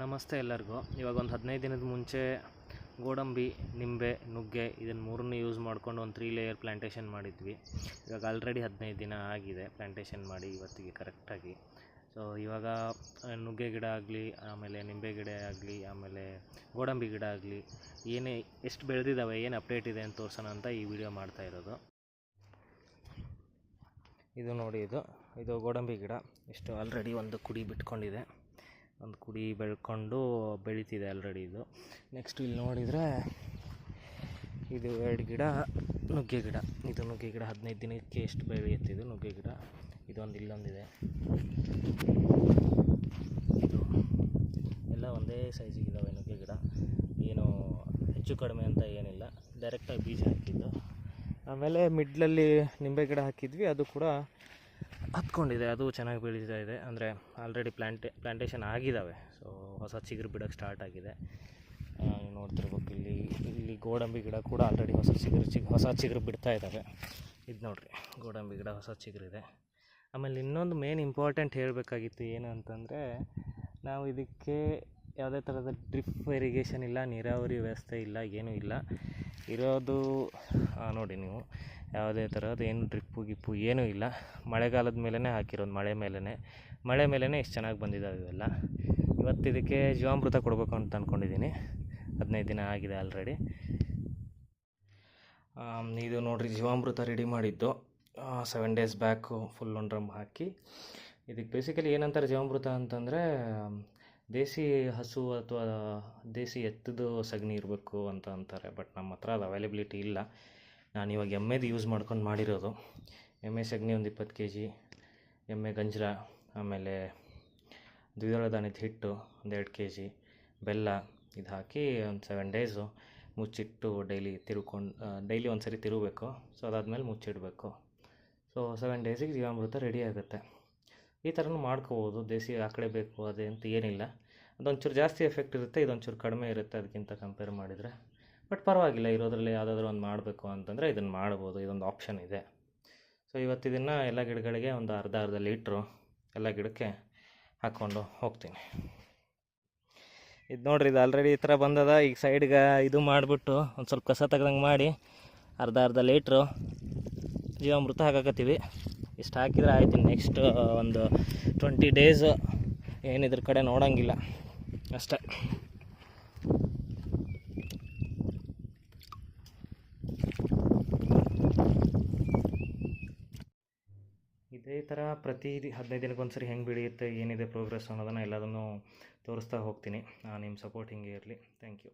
ನಮಸ್ತೆ ಎಲ್ಲರಿಗೂ. ಇವಾಗ ಒಂದು ಹದಿನೈದು ದಿನದ ಮುಂಚೆ ಗೋಡಂಬಿ, ನಿಂಬೆ, ನುಗ್ಗೆ ಇದನ್ನು ಮೂರನ್ನು ಯೂಸ್ ಮಾಡಿಕೊಂಡು ಒಂದು ತ್ರೀ ಲೇಯರ್ ಪ್ಲ್ಯಾಂಟೇಷನ್ ಮಾಡಿದ್ವಿ. ಇವಾಗ ಆಲ್ರೆಡಿ ಹದಿನೈದು ದಿನ ಆಗಿದೆ ಪ್ಲ್ಯಾಂಟೇಷನ್ ಮಾಡಿ ಇವತ್ತಿಗೆ ಕರೆಕ್ಟಾಗಿ ಸೊ ಇವಾಗ ನುಗ್ಗೆ ಗಿಡ ಆಗಲಿ, ಆಮೇಲೆ ನಿಂಬೆ ಗಿಡ ಆಗಲಿ, ಆಮೇಲೆ ಗೋಡಂಬಿ ಗಿಡ ಆಗಲಿ, ಏನೇ, ಎಷ್ಟು ಬೆಳೆದಿದ್ದಾವೆ ಏನು ಅಪ್ಡೇಟ್ ಇದೆ ಅಂತ ತೋರಿಸೋಣ ಅಂತ ಈ ವಿಡಿಯೋ ಮಾಡ್ತಾ ಇರೋದು. ಇದು ನೋಡಿ ಇದು. ಇದು ಗೋಡಂಬಿ ಗಿಡ. ಇಷ್ಟು ಆಲ್ರೆಡಿ ಒಂದು ಕುಡಿ ಬಿಟ್ಕೊಂಡಿದೆ. ಒಂದು ಕುಡಿ ಬೆಳ್ಕೊಂಡು ಬೆಳೀತಿದೆ ಆಲ್ರೆಡಿ ಇದು. ನೆಕ್ಸ್ಟ್ ಇಲ್ಲಿ ನೋಡಿದರೆ ಇದು ಎರಡು ಗಿಡ, ನುಗ್ಗೆ ಗಿಡ. ಇದು ನುಗ್ಗೆ ಗಿಡ ಹದಿನೈದು ದಿನಕ್ಕೆ ಎಷ್ಟು ಬೆಳೆಯುತ್ತೆ ಇದು ನುಗ್ಗೆ ಗಿಡ? ಇದೊಂದು ಇಲ್ಲೊಂದಿದೆ. ಇದು ಎಲ್ಲ ಒಂದೇ ಸೈಜಿಗಿದ್ದಾವೆ ನುಗ್ಗೆ ಗಿಡ. ಏನು ಹೆಚ್ಚು ಕಡಿಮೆ ಅಂತ ಏನಿಲ್ಲ. ಡೈರೆಕ್ಟಾಗಿ ಬೀಜ ಹಾಕಿದ್ದು. ಆಮೇಲೆ ಮಿಡ್ಲಲ್ಲಿ ನಿಂಬೆ ಗಿಡ ಹಾಕಿದ್ವಿ. ಅದು ಕೂಡ ಹತ್ಕೊಂಡಿದೆ, ಅದು ಚೆನ್ನಾಗಿ ಬೆಳೀತಾ ಇದೆ. ಅಂದರೆ ಆಲ್ರೆಡಿ ಪ್ಲ್ಯಾಂಟೆ ಪ್ಲ್ಯಾಂಟೇಷನ್ ಆಗಿದ್ದಾವೆ ಸೊ ಹೊಸ ಚಿಗುರು ಬಿಡೋಕ್ಕೆ ಸ್ಟಾರ್ಟ್ ಆಗಿದೆ. ನೋಡ್ತಿರ್ಬೇಕು, ಇಲ್ಲಿ ಇಲ್ಲಿ ಗೋಡಂಬಿ ಗಿಡ ಕೂಡ ಆಲ್ರೆಡಿ ಹೊಸ ಚಿಗುರು ಚಿಗ್ ಹೊಸ ಚಿಗುರು ಬಿಡ್ತಾ ಇದ್ದಾವೆ ಇದು ನೋಡಿರಿ, ಗೋಡಂಬಿ ಗಿಡ ಹೊಸ ಚಿಗುರಿದೆ ಆಮೇಲೆ ಇನ್ನೊಂದು ಮೇನ್ ಇಂಪಾರ್ಟೆಂಟ್ ಹೇಳಬೇಕಾಗಿತ್ತು ಏನು ಅಂತಂದರೆ, ನಾವು ಇದಕ್ಕೆ ಯಾವುದೇ ಥರದ ಡ್ರಿಪ್ ಇರಿಗೇಷನ್ ಇಲ್ಲ, ನೀರಾವರಿ ವ್ಯವಸ್ಥೆ ಇಲ್ಲ, ಏನೂ ಇಲ್ಲ. ಇರೋದು ನೋಡಿ ನೀವು, ಯಾವುದೇ ಥರದ ಏನು ಡ್ರಿಪ್ಪು ಗಿಪ್ಪು ಏನೂ ಇಲ್ಲ. ಮಳೆಗಾಲದ ಮೇಲೇ ಹಾಕಿರೋದು, ಮಳೆ ಮೇಲೇ ಮಳೆ ಮೇಲೇ ಇಷ್ಟು ಚೆನ್ನಾಗಿ ಬಂದಿದ್ದಾವೆ ಇವೆಲ್ಲ. ಇವತ್ತು ಇದಕ್ಕೆ ಜೀವಾಮೃತ ಕೊಡಬೇಕು ಅಂತ ಅಂದ್ಕೊಂಡಿದ್ದೀನಿ ಹದಿನೈದು ದಿನ ಆಗಿದೆ ಆಲ್ರೆಡಿ ಇದು ನೋಡಿರಿ, ಜೀವಾಮೃತ ರೆಡಿ ಮಾಡಿದ್ದು. ಸೆವೆನ್ ಡೇಸ್ ಬ್ಯಾಕು ಫುಲ್ ಒಂದು ಡ್ರಮ್ ಹಾಕಿ. ಇದಕ್ಕೆ ಬೇಸಿಕಲಿ ಏನಂತಾರೆ ಜೀವಾಮೃತ ಅಂತಂದರೆ ದೇಸಿ ಹಸು ಅಥವಾ ದೇಸಿ ಎತ್ತದ ಸಗಣಿ ಇರಬೇಕು ಅಂತ ಅಂತಾರೆ ಬಟ್ ನಮ್ಮ ಹತ್ರ ಅದು ಅವೈಲೇಬಿಲಿಟಿ ಇಲ್ಲ. ನಾನು ಇವಾಗ ಎಮ್ಮೆದು ಯೂಸ್ ಮಾಡ್ಕೊಂಡು ಮಾಡಿರೋದು. ಎಮ್ಮೆ ಸಗಣಿ ಒಂದು ಇಪ್ಪತ್ತು ಕೆ ಜಿ ಎಮ್ಮೆ ಗಂಜಲ ಆಮೇಲೆ ದ್ವಿದಳ ಧಾನ್ಯದ ಹಿಟ್ಟು ಒಂದು ಎರಡು ಕೆ ಜಿ ಬೆಲ್ಲ ಇದು ಹಾಕಿ ಒಂದು ಸೆವೆನ್ ಡೇಸು ಮುಚ್ಚಿಟ್ಟು ಡೈಲಿ ತಿರುಕೊಂಡು ಡೈಲಿ ಒಂದು ಸರಿ ತಿರುಗಬೇಕು ಸೊ ಅದಾದಮೇಲೆ ಮುಚ್ಚಿಡಬೇಕು. ಸೊ ಸೆವೆನ್ ಡೇಸಿಗೆ ಜೀವಾಮೃತ ರೆಡಿ ಆಗುತ್ತೆ. ಈ ಥರನೂ ಮಾಡ್ಕೋಬೋದು, ದೇಸಿ ಆಕಡೆ ಬೇಕು, ಅದೇ ಅಂತ ಏನಿಲ್ಲ. ಅದೊಂಚೂರು ಜಾಸ್ತಿ ಎಫೆಕ್ಟ್ ಇರುತ್ತೆ, ಇದೊಂಚೂರು ಕಡಿಮೆ ಇರುತ್ತೆ, ಅದಕ್ಕಿಂತ ಕಂಪೇರ್ ಮಾಡಿದರೆ. ಬಟ್ ಪರವಾಗಿಲ್ಲ, ಇರೋದ್ರಲ್ಲಿ ಯಾವುದಾದ್ರೂ ಒಂದು ಮಾಡಬೇಕು ಅಂತಂದರೆ ಇದನ್ನು ಮಾಡ್ಬೋದು, ಇದೊಂದು ಆಪ್ಷನ್ ಇದೆ. ಸೊ ಇವತ್ತಿದಿನ ಇದನ್ನು ಎಲ್ಲ ಗಿಡಗಳಿಗೆ ಒಂದು ಅರ್ಧ ಅರ್ಧ ಲೀಟ್ರು ಎಲ್ಲ ಗಿಡಕ್ಕೆ ಹಾಕ್ಕೊಂಡು ಹೋಗ್ತೀನಿ. ಇದು ನೋಡ್ರಿ, ಇದು ಆಲ್ರೆಡಿ ಈ ಥರ ಬಂದದ, ಈಗ ಸೈಡ್ಗೆ ಇದು ಮಾಡಿಬಿಟ್ಟು ಒಂದು ಸ್ವಲ್ಪ ಕಸ ತೆಗ್ದಂಗೆ ಮಾಡಿ ಅರ್ಧ ಅರ್ಧ ಲೀಟ್ರು ಜೀವಾಮೃತ ಹಾಕಾಕತ್ತೀವಿ. ಇಷ್ಟು ಹಾಕಿದ್ರೆ ಆಯ್ತು ನೆಕ್ಸ್ಟ್ ಒಂದು ಟ್ವೆಂಟಿ ಡೇಸ್ ಏನಿದ್ರ ಕಡೆ ನೋಡೋಂಗಿಲ್ಲ, ಅಷ್ಟೇ. ಇದೇ ಥರ ಪ್ರತಿ ಹದಿನೈದು ದಿನಕ್ಕೊಂದ್ಸರಿ ಹೆಂಗೆ ಬೆಳೆಯುತ್ತೆ, ಏನಿದೆ ಪ್ರೋಗ್ರೆಸ್ ಅನ್ನೋದನ್ನು ಎಲ್ಲದನ್ನು ತೋರಿಸ್ತಾ ಹೋಗ್ತೀನಿ. ನಿಮ್ಮ ಸಪೋರ್ಟ್ ಹಿಂಗೆ ಇರಲಿ. Thank you